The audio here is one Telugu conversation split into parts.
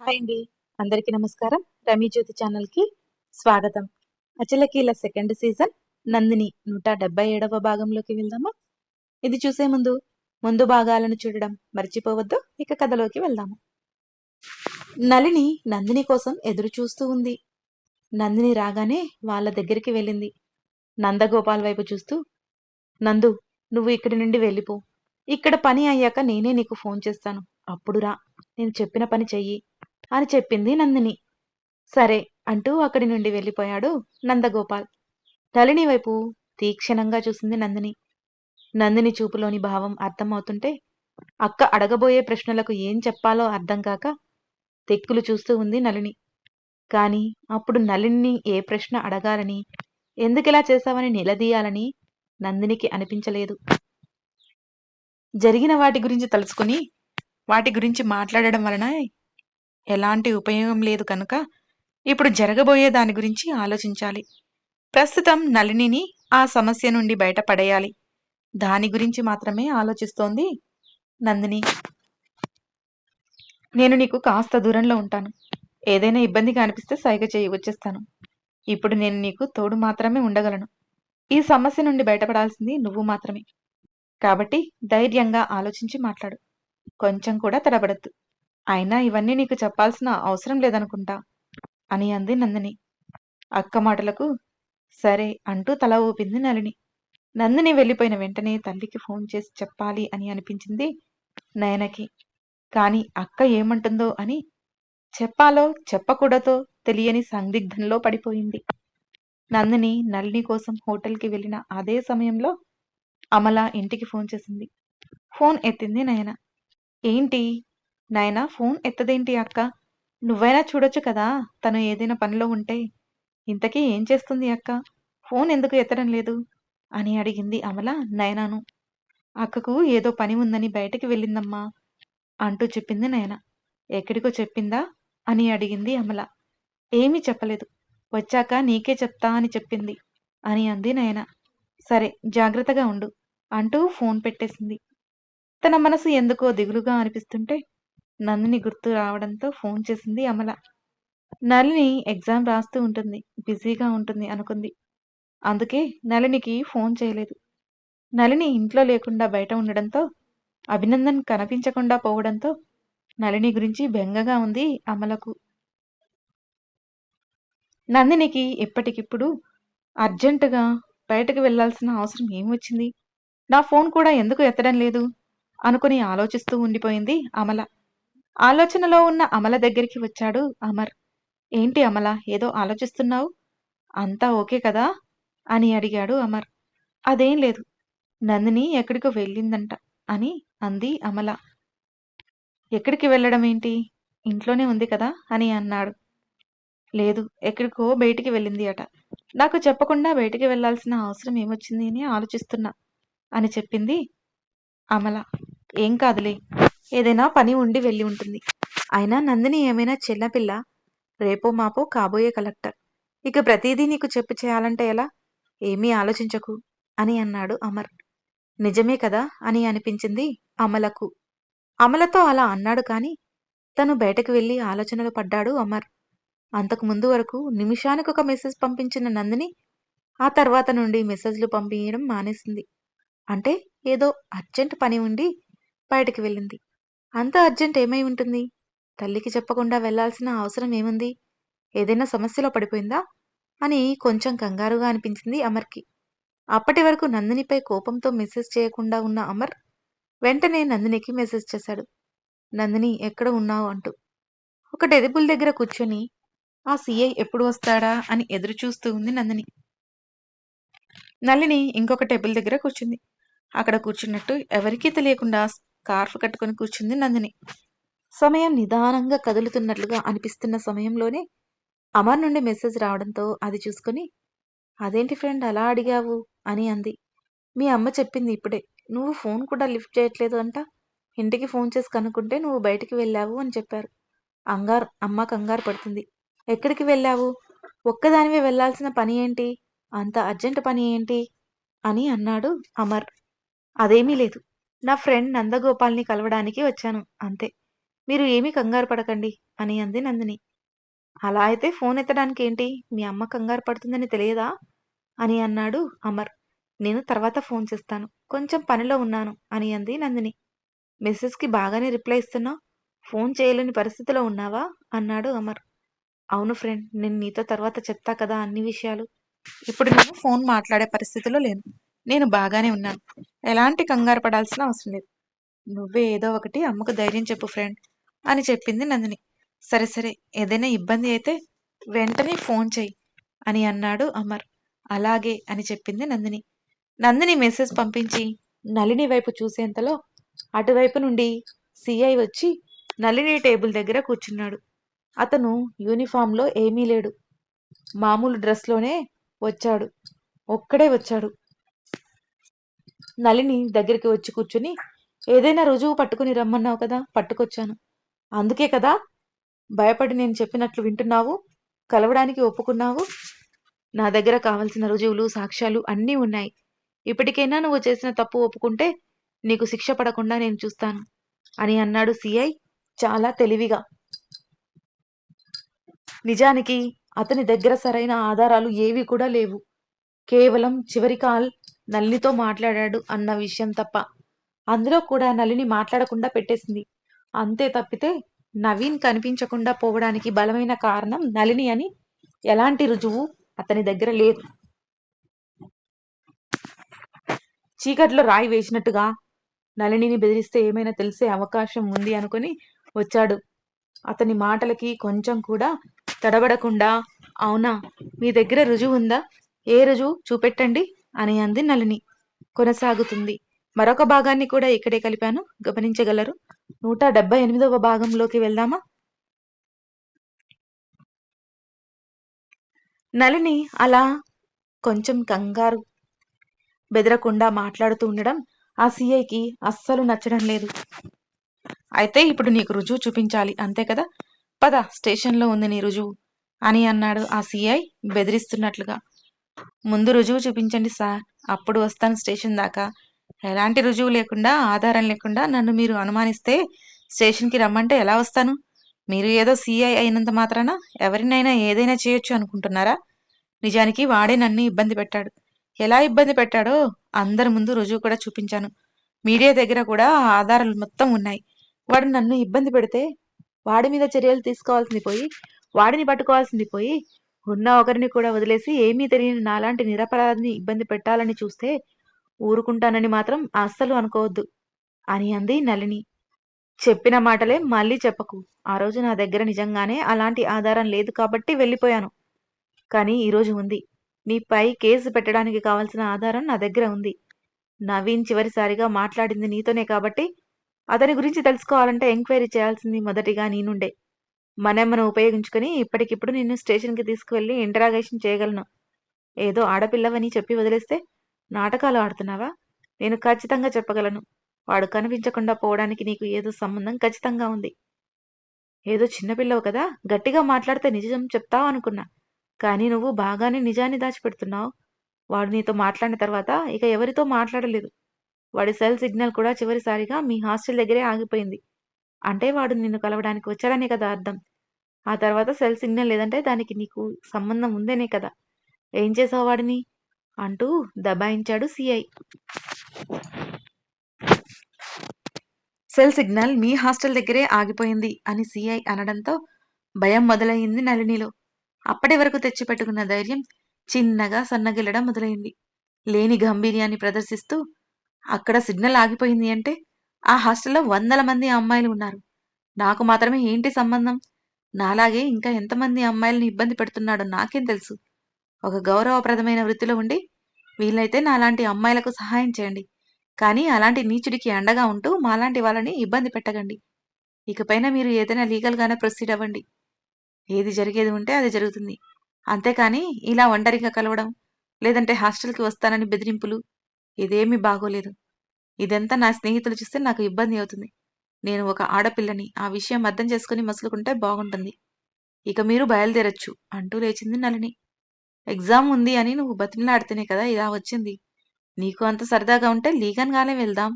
హాయ్ అండి. అందరికీ నమస్కారం. రమీ జ్యోతి ఛానల్కి స్వాగతం అచలకీల సెకండ్ సీజన్ నందిని నూట డెబ్బై ఏడవ భాగంలోకి వెళ్దామా? ఇది చూసే ముందు ముందు భాగాలను చూడడం మర్చిపోవద్దు. ఇక కథలోకి వెళ్దాము. నలిని నందిని కోసం ఎదురు చూస్తూ ఉంది. నందిని రాగానే వాళ్ళ దగ్గరికి వెళ్ళింది. నందగోపాల్ వైపు చూస్తూ నందు నువ్వు ఇక్కడి నుండి వెళ్ళిపో. ఇక్కడ పని అయ్యాక నేనే నీకు ఫోన్ చేస్తాను. అప్పుడు రా. నేను చెప్పిన పని చెయ్యి. అని చెప్పింది నందిని. సరే అంటూ అక్కడి నుండి వెళ్ళిపోయాడు నందగోపాల్. నళిని వైపు తీక్షణంగా చూసింది నందిని. నందిని చూపులోని భావం అర్థమవుతుంటే అక్క అడగబోయే ప్రశ్నలకు ఏం చెప్పాలో అర్థం కాక తెక్కులు చూస్తూ ఉంది నళిని. కాని అప్పుడు నళిని ఏ ప్రశ్న అడగాలని ఎందుకిలా చేశావని నిలదీయాలని నందినికి అనిపించలేదు. జరిగిన వాటి గురించి తలుచుకుని వాటి గురించి మాట్లాడడం వలన ఎలాంటి ఉపయోగం లేదు కనుక ఇప్పుడు జరగబోయే దాని గురించి ఆలోచించాలి. ప్రస్తుతం నళినిని ఆ సమస్య నుండి బయటపడేయాలి. దాని గురించి మాత్రమే ఆలోచిస్తోంది నందిని. నేను నీకు కాస్త దూరంలో ఉంటాను. ఏదైనా ఇబ్బందిగా అనిపిస్తే సైగ చేయి వచ్చేస్తాను. ఇప్పుడు నేను నీకు తోడు మాత్రమే ఉండగలను. ఈ సమస్య నుండి బయటపడాల్సింది నువ్వు మాత్రమే. కాబట్టి ధైర్యంగా ఆలోచించి మాట్లాడు. కొంచెం కూడా తడబడద్దు. అయినా ఇవన్నీ నీకు చెప్పాల్సిన అవసరం లేదనుకుంటా? అని అంది నందిని. అక్క మాటలకు సరే అంటూ తల ఊపింది నలిని నందిని వెళ్ళిపోయిన వెంటనే తల్లికి ఫోన్ చేసి చెప్పాలి అని అనిపించింది నయనకి. కాని అక్క ఏమంటుందో అని చెప్పాలో చెప్పకూడదో తెలియని సందిగ్ధంలో పడిపోయింది. నందిని నళిని కోసం హోటల్కి వెళ్ళిన అదే సమయంలో అమల ఇంటికి ఫోన్ చేసింది. ఫోన్ ఎత్తింది నయన. ఏంటి? నాయనా ఫోన్ ఎత్తదేంటి అక్క? నువ్వైనా చూడొచ్చు కదా తను ఏదైనా పనిలో ఉంటే. ఇంతకీ ఏం చేస్తుంది అక్క? ఫోన్ ఎందుకు ఎత్తడం లేదు? అని అడిగింది అమల నయనాను. అక్కకు ఏదో పని ఉందని బయటకి వెళ్ళిందమ్మా అంటూ చెప్పింది నయన. ఎక్కడికో చెప్పిందా? అని అడిగింది అమల. ఏమీ చెప్పలేదు. వచ్చాక నీకే చెప్తా అని చెప్పింది అని అంది నయన. సరే జాగ్రత్తగా ఉండు అంటూ ఫోన్ పెట్టేసింది. తన మనసు ఎందుకో దిగులుగా అనిపిస్తుంటే నందిని గుర్తు రావడంతో ఫోన్ చేసింది అమల. నళిని ఎగ్జామ్ రాస్తూ ఉంటుంది బిజీగా ఉంటుంది అనుకుంది. అందుకే నళినికి ఫోన్ చేయలేదు. నళిని ఇంట్లో లేకుండా బయట ఉండడంతో అభినందన్ కనిపించకుండా పోవడంతో నళిని గురించి బెంగగా ఉంది అమలకు. నందినికి ఇప్పటికిప్పుడు అర్జెంటుగా బయటకు వెళ్ళాల్సిన అవసరం ఏమొచ్చింది? నా ఫోన్ కూడా ఎందుకు ఎత్తడం లేదు? అనుకుని ఆలోచిస్తూ ఉండిపోయింది అమల. ఆలోచనలో ఉన్న అమల దగ్గరికి వచ్చాడు అమర్. ఏంటి అమల ఏదో ఆలోచిస్తున్నావు? అంతా ఓకే కదా? అని అడిగాడు అమర్. అదేం లేదు నందిని ఎక్కడికో వెళ్ళిందంట అని అంది అమల. ఎక్కడికి వెళ్ళడం ఏంటి? ఇంట్లోనే ఉంది కదా? అని అన్నాడు. లేదు ఎక్కడికో బయటికి వెళ్ళింది అట. నాకు చెప్పకుండా బయటికి వెళ్ళాల్సిన అవసరం ఏమొచ్చింది అని ఆలోచిస్తున్నా అని చెప్పింది అమల. ఏం కాదులే ఏదైనా పని ఉండి వెళ్ళి ఉంటుంది. అయినా నందిని ఏమైనా చిన్నపిల్ల రేపో మాపో కాబోయే కలెక్టర్. ఇక ప్రతిదీ నీకు చెప్పు చేయాలంటే ఎలా? ఏమీ ఆలోచించకు అని అన్నాడు అమర్. నిజమే కదా అని అనిపించింది అమలకు. అమలతో అలా అన్నాడు కాని తను బయటకు వెళ్ళి ఆలోచనలు పడ్డాడు అమర్. అంతకు ముందు వరకు నిమిషానికి ఒక మెసేజ్ పంపించిన నందిని ఆ తర్వాత నుండి మెసేజ్లు పంపించడం మానేసింది. అంటే ఏదో అర్జెంట్ పని ఉండి బయటకు వెళ్ళింది. అంత అర్జెంట్ ఏమై ఉంటుంది? తల్లికి చెప్పకుండా వెళ్ళాల్సిన అవసరం ఏముంది? ఏదైనా సమస్యలో పడిపోయిందా? అని కొంచెం కంగారుగా అనిపించింది అమర్కి. అప్పటి వరకు నందినిపై కోపంతో మెసేజ్ చేయకుండా ఉన్న అమర్ వెంటనే నందినికి మెసేజ్ చేశాడు. నందిని ఎక్కడ ఉన్నావు? అంటూ. ఒక టెదిబుల్ దగ్గర కూర్చొని ఆ సీఐ ఎప్పుడు వస్తాడా? అని ఎదురు చూస్తూ ఉంది నందిని. నల్లిని ఇంకొక టేబుల్ దగ్గర కూర్చుంది. అక్కడ కూర్చున్నట్టు ఎవరికీ తెలియకుండా స్కార్ఫ్ కట్టుకుని కూర్చుంది నందిని. సమయం నిదానంగా కదులుతున్నట్లుగా అనిపిస్తున్న సమయంలోనే అమర్ నుండి మెసేజ్ రావడంతో అది చూసుకుని అదేంటి ఫ్రెండ్ అలా అడిగావు? అని అంది. మీ అమ్మ చెప్పింది ఇప్పుడే. నువ్వు ఫోన్ కూడా లిఫ్ట్ చేయట్లేదు అంట. ఇంటికి ఫోన్ చేసి కనుక్కుంటే నువ్వు బయటికి వెళ్ళావు అని చెప్పారు. అంగారు అమ్మ కంగారు పడుతుంది. ఎక్కడికి వెళ్ళావు? ఒక్కదానివే వెళ్ళాల్సిన పని ఏంటి? అంత అర్జెంట్ పని ఏంటి? అని అన్నాడు అమర్. అదేమీ లేదు. నా ఫ్రెండ్ నందగోపాల్ని కలవడానికి వచ్చాను అంతే. మీరు ఏమీ కంగారు పడకండి అని అంది నందిని. అలా అయితే ఫోన్ ఎత్తడానికి ఏంటి మీ అమ్మ కంగారు పడుతుందని తెలియదా? అని అన్నాడు అమర్. నేను తర్వాత ఫోన్ చేస్తాను కొంచెం పనిలో ఉన్నాను అని అంది నందిని. మెసేజ్కి బాగానే రిప్లై ఇస్తున్నావు ఫోన్ చేయలేని పరిస్థితిలో ఉన్నావా? అన్నాడు అమర్. అవును ఫ్రెండ్ నేను నీతో తర్వాత చెప్తా కదా అన్ని విషయాలు. ఇప్పుడు నేను ఫోన్ మాట్లాడే పరిస్థితిలో లేను. నేను బాగానే ఉన్నాను. ఎలాంటి కంగారు పడాల్సిన అవసరం లేదు. నువ్వే ఏదో ఒకటి అమ్మకు ధైర్యం చెప్పు ఫ్రెండ్ అని చెప్పింది నందిని. సరే సరే ఏదైనా ఇబ్బంది అయితే వెంటనే ఫోన్ చెయ్యి అని అన్నాడు అమర్. అలాగే అని చెప్పింది నందిని. నందిని మెసేజ్ పంపించి నళిని వైపు చూసేంతలో అటువైపు నుండి సిఐ వచ్చి నళిని టేబుల్ దగ్గర కూర్చున్నాడు. అతను యూనిఫామ్లో ఏమీ లేడు. మామూలు డ్రెస్లోనే వచ్చాడు. ఒక్కడే వచ్చాడు. నలిని దగ్గరికి వచ్చి కూర్చుని ఏదైనా రుజువు పట్టుకుని రమ్మన్నావు కదా పట్టుకొచ్చాను. అందుకే కదా భయపడి నేను చెప్పినట్లు వింటున్నావు కలవడానికి ఒప్పుకున్నావు. నా దగ్గర కావలసిన రుజువులు సాక్ష్యాలు అన్నీ ఉన్నాయి. ఇప్పటికైనా నువ్వు చేసిన తప్పు ఒప్పుకుంటే నీకు శిక్ష పడకుండా నేను చూస్తాను అని అన్నాడు సిఐ చాలా తెలివిగా. నిజానికి అతని దగ్గర సరైన ఆధారాలు ఏవి కూడా లేవు. కేవలం చివరి కాల్ నల్లితో మాట్లాడాడు అన్న విషయం తప్ప అందులో కూడా నలిని మాట్లాడకుండా పెట్టేసింది. అంతే తప్పితే నవీన్ కనిపించకుండా పోవడానికి బలమైన కారణం నళిని అని ఎలాంటి రుజువు అతని దగ్గర లేదు. చీకట్లో రాయి వేసినట్టుగా నళినిని బెదిరిస్తే ఏమైనా తెలిసే అవకాశం ఉంది అనుకుని వచ్చాడు. అతని మాటలకి కొంచెం కూడా తడబడకుండా అవునా? మీ దగ్గర రుజువు ఉందా? ఏ రుజువు? చూపెట్టండి. అని అంది నలిని కొనసాగుతుంది. మరొక భాగాన్ని కూడా ఇక్కడే కలిపాను. గమనించగలరు? నూట డెబ్బై ఎనిమిదవ భాగంలోకి వెళ్దామా? నళిని అలా కొంచెం కంగారు బెదరకుండా మాట్లాడుతూ ఉండడం ఆ సిఐకి అస్సలు నచ్చడం లేదు. అయితే ఇప్పుడు నీకు రుజువు చూపించాలి. అంతే కదా? పద స్టేషన్లో ఉంది నీ రుజువు అని అన్నాడు ఆ సిఐ బెదిరిస్తున్నట్లుగా. ముందు రుజువు చూపించండి సార్. అప్పుడు వస్తాను స్టేషన్ దాకా. ఎలాంటి రుజువు లేకుండా ఆధారం లేకుండా నన్ను మీరు అనుమానిస్తే స్టేషన్కి రమ్మంటే ఎలా వస్తాను? మీరు ఏదో సిఐ అయినంత మాత్రాన ఎవరినైనా ఏదైనా చేయొచ్చు అనుకుంటున్నారా? నిజానికి వాడే నన్ను ఇబ్బంది పెట్టాడు. ఎలా ఇబ్బంది పెట్టాడో అందరి ముందు రుజువు కూడా చూపించాను. మీడియా దగ్గర కూడా ఆధారాలు మొత్తం ఉన్నాయి. వాడు నన్ను ఇబ్బంది పెడితే వాడి మీద చర్యలు తీసుకోవాల్సింది పోయి వాడిని పట్టుకోవాల్సింది పోయి ఉన్న ఒకరిని కూడా వదిలేసి ఏమీ తెలియని నాలాంటి నిరపరాధిని ఇబ్బంది పెట్టాలని చూస్తే ఊరుకుంటానని మాత్రం అస్సలు అనుకోవద్దు అని అంది నలిని చెప్పిన మాటలే మళ్ళీ చెప్పకు. ఆ రోజు నా దగ్గర నిజంగానే అలాంటి ఆధారం లేదు కాబట్టి వెళ్ళిపోయాను. కానీ ఈరోజు ఉంది. నీపై కేసు పెట్టడానికి కావాల్సిన ఆధారం నా దగ్గర ఉంది. నవీన్ చివరిసారిగా మాట్లాడింది నీతోనే కాబట్టి అతని గురించి తెలుసుకోవాలంటే ఎంక్వైరీ చేయాల్సింది మొదటిగా నీ మనం మనం ఉపయోగించుకుని ఇప్పటికిప్పుడు నిన్ను స్టేషన్కి తీసుకువెళ్ళి ఇంటరాగేషన్ చేయగలను. ఏదో ఆడపిల్లవని చెప్పి వదిలేస్తే నాటకాలు ఆడుతున్నావా? నేను ఖచ్చితంగా చెప్పగలను. వాడు కనిపించకుండా పోవడానికి నీకు ఏదో సంబంధం ఖచ్చితంగా ఉంది. ఏదో చిన్నపిల్లవు కదా గట్టిగా మాట్లాడితే నిజం చెప్తావు అనుకున్నా. కానీ నువ్వు బాగానే నిజాన్ని దాచిపెడుతున్నావు. వాడు నీతో మాట్లాడిన తర్వాత ఇక ఎవరితో మాట్లాడలేదు. వాడి సెల్ సిగ్నల్ కూడా చివరిసారిగా మీ హాస్టల్ దగ్గరే ఆగిపోయింది. అంటే వాడు నిన్ను కలవడానికి వచ్చారనే కదా అర్థం. ఆ తర్వాత సెల్ సిగ్నల్ లేదంటే దానికి నీకు సంబంధం ఉందేనే కదా. ఏం చేసావు వాడిని? అంటూ దబాయించాడు సిఐ. సెల్ సిగ్నల్ మీ హాస్టల్ దగ్గరే ఆగిపోయింది అని సిఐ అనడంతో భయం మొదలైంది నళినిలో. అప్పటి వరకు తెచ్చిపెట్టుకున్న ధైర్యం చిన్నగా సన్నగిల్లడం మొదలైంది. లేని గంభీర్యాన్ని ప్రదర్శిస్తూ అక్కడ సిగ్నల్ ఆగిపోయింది అంటే ఆ హాస్టల్లో వందల మంది అమ్మాయిలు ఉన్నారు. నాకు మాత్రమే ఏంటి సంబంధం? నాలాగే ఇంకా ఎంతమంది అమ్మాయిలను ఇబ్బంది పెడుతున్నాడో నాకేం తెలుసు. ఒక గౌరవప్రదమైన వృత్తిలో ఉండి వీలైతే నాలాంటి అమ్మాయిలకు సహాయం చేయండి. కానీ అలాంటి నీచుడికి అండగా ఉంటూ మాలాంటి వాళ్ళని ఇబ్బంది పెట్టకండి. ఇకపైన మీరు ఏదైనా లీగల్గానే ప్రొసీడ్ అవ్వండి. ఏది జరిగేది ఉంటే అది జరుగుతుంది. అంతేకాని ఇలా ఒంటరిగా కలవడం లేదంటే హాస్టల్కి వస్తానని బెదిరింపులు ఇదేమీ బాగోలేదు. ఇదంతా నా స్నేహితులు చూస్తే నాకు ఇబ్బంది అవుతుంది. నేను ఒక ఆడపిల్లని ఆ విషయం అర్థం చేసుకుని మసులుకుంటే బాగుంటుంది. ఇక మీరు బయలుదేరొచ్చు అంటూ లేచింది నలిని ఎగ్జామ్ ఉంది అని నువ్వు బతిమలాడితేనే కదా ఇలా వచ్చింది. నీకు అంత సరదాగా ఉంటే లీగన్గానే వెళ్దాం.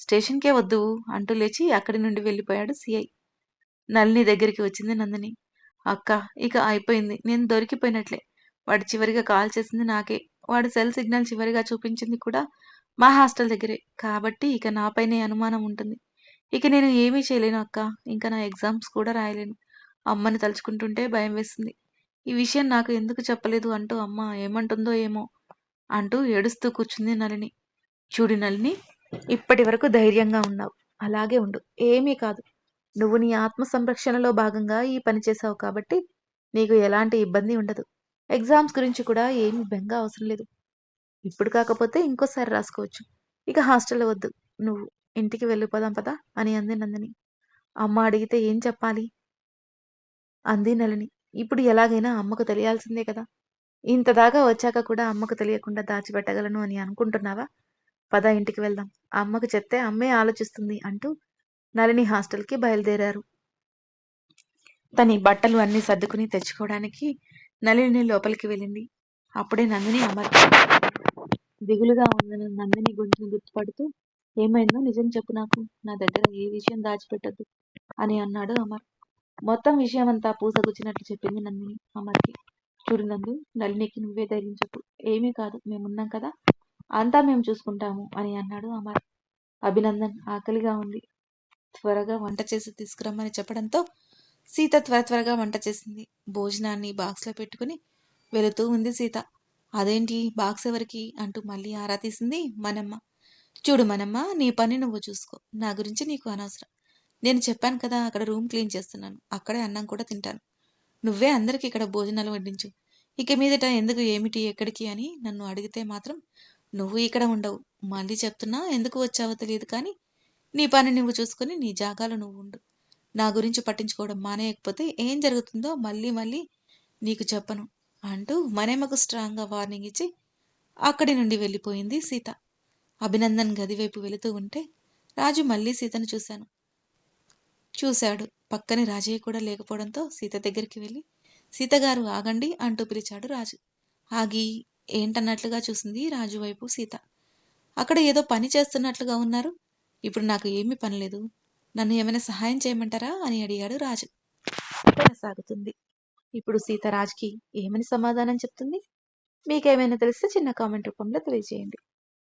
స్టేషన్కే వద్దు అంటూ లేచి అక్కడి నుండి వెళ్ళిపోయాడు సిఐ. నలిని దగ్గరికి వచ్చింది నందిని. అక్క ఇక అయిపోయింది నేను దొరికిపోయినట్లే. వాడు చివరిగా కాల్ చేసింది నాకే. వాడు సెల్ సిగ్నల్ చివరిగా చూపించింది కూడా మా హాస్టల్ దగ్గరే. కాబట్టి ఇక నాపైనే అనుమానం ఉంటుంది. ఇక నేను ఏమీ చేయలేను అక్క. ఇంకా నా ఎగ్జామ్స్ కూడా రాయలేను. అమ్మని తలుచుకుంటుంటే భయం వేస్తుంది. ఈ విషయం నాకు ఎందుకు చెప్పలేదు అంటూ అమ్మ ఏమంటుందో ఏమో అంటూ ఏడుస్తూ కూర్చుంది నలిని చూడు నలిని ఇప్పటి వరకు ధైర్యంగా ఉన్నావు. అలాగే ఉండు. ఏమీ కాదు. నువ్వు నీ ఆత్మ సంరక్షణలో భాగంగా ఈ పని చేసావు కాబట్టి నీకు ఎలాంటి ఇబ్బంది ఉండదు. ఎగ్జామ్స్ గురించి కూడా ఏమీ బెంగ అవసరం లేదు. ఇప్పుడు కాకపోతే ఇంకోసారి రాసుకోవచ్చు. ఇక హాస్టల్లో వద్దు. నువ్వు ఇంటికి వెళ్ళిపోదాం పదా? అని అంది నందిని. అమ్మ అడిగితే ఏం చెప్పాలి? అంది నలిని ఇప్పుడు ఎలాగైనా అమ్మకు తెలియాల్సిందే కదా. ఇంత దాకా వచ్చాక కూడా అమ్మకు తెలియకుండా దాచిపెట్టగలను అని అనుకుంటున్నావా? పద ఇంటికి వెళ్దాం. అమ్మకు చెప్తే అమ్మే ఆలోచిస్తుంది అంటూ నలిని హాస్టల్కి బయలుదేరారు. తని బట్టలు అన్ని సర్దుకుని తెచ్చుకోవడానికి నలిని లోపలికి వెళ్ళింది. అప్పుడే నందిని అమర్ దిగులుగా ఉన్న నందిని గొంతును గుర్తుపడుతూ ఏమైందో నిజం చెప్పు నాకు. నా దగ్గర ఏ విషయం దాచిపెట్టద్దు అని అన్నాడు అమర్. మొత్తం విషయం అంతా పూసగుచ్చినట్లు చెప్పింది నందిని అమర్కి. చూడు నందు నలినికి నువ్వే ధైర్యం చెప్పు. ఏమీ కాదు మేమున్నాం కదా. అంతా మేము చూసుకుంటాము అని అన్నాడు అమర్. అభినందన్ ఆకలిగా ఉంది. త్వరగా వంట చేసి తీసుకురమ్మని చెప్పడంతో సీత త్వర త్వరగా వంట చేసింది. భోజనాన్ని బాక్స్లో పెట్టుకుని వెళుతూ ఉంది సీత. అదేంటి బాక్స్ ఎవరికి? అంటూ మళ్ళీ ఆరా తీసింది మనమ్మ. చూడు మనమ్మ నీ పని నువ్వు చూసుకో. నా గురించి నీకు అనవసరం. నేను చెప్పాను కదా అక్కడ రూమ్ క్లీన్ చేస్తున్నాను. అక్కడే అన్నం కూడా తింటాను. నువ్వే అందరికీ ఇక్కడ భోజనాలు వడ్డించు. ఇక మీదట ఎందుకు ఏమిటి ఎక్కడికి అని నన్ను అడిగితే మాత్రం నువ్వు ఇక్కడ ఉండవు. మళ్ళీ చెప్తున్నా ఎందుకు వచ్చావో తెలియదు కానీ నీ పని నువ్వు చూసుకుని నీ జాగాలో నువ్వు ఉండు. నా గురించి పట్టించుకోవడం మానేయకపోతే ఏం జరుగుతుందో మళ్ళీ మళ్ళీ నీకు చెప్పను అంటూ మనేమకు స్ట్రాంగ్గా వార్నింగ్ ఇచ్చి అక్కడి నుండి వెళ్ళిపోయింది సీత. అభినందన్ గదివైపు వెళుతూ ఉంటే రాజు మళ్ళీ సీతను చూశాను. చూశాడు. పక్కనే రాజయ్య కూడా లేకపోవడంతో సీత దగ్గరికి వెళ్ళి సీతగారు ఆగండి అంటూ పిలిచాడు రాజు. ఆగి ఏంటన్నట్లుగా చూసింది రాజు వైపు సీత. అక్కడ ఏదో పని చేస్తున్నట్లుగా ఉన్నారు. ఇప్పుడు నాకు ఏమీ పని లేదు. నన్ను ఏమైనా సహాయం చేయమంటారా అని అడిగాడు రాజు. కొనసాగుతుంది. ఇప్పుడు సీత రాజుకి ఏమని సమాధానం చెప్తుంది? మీకేమైనా తెలిస్తే చిన్న కామెంట్ రూపంలో తెలియజేయండి.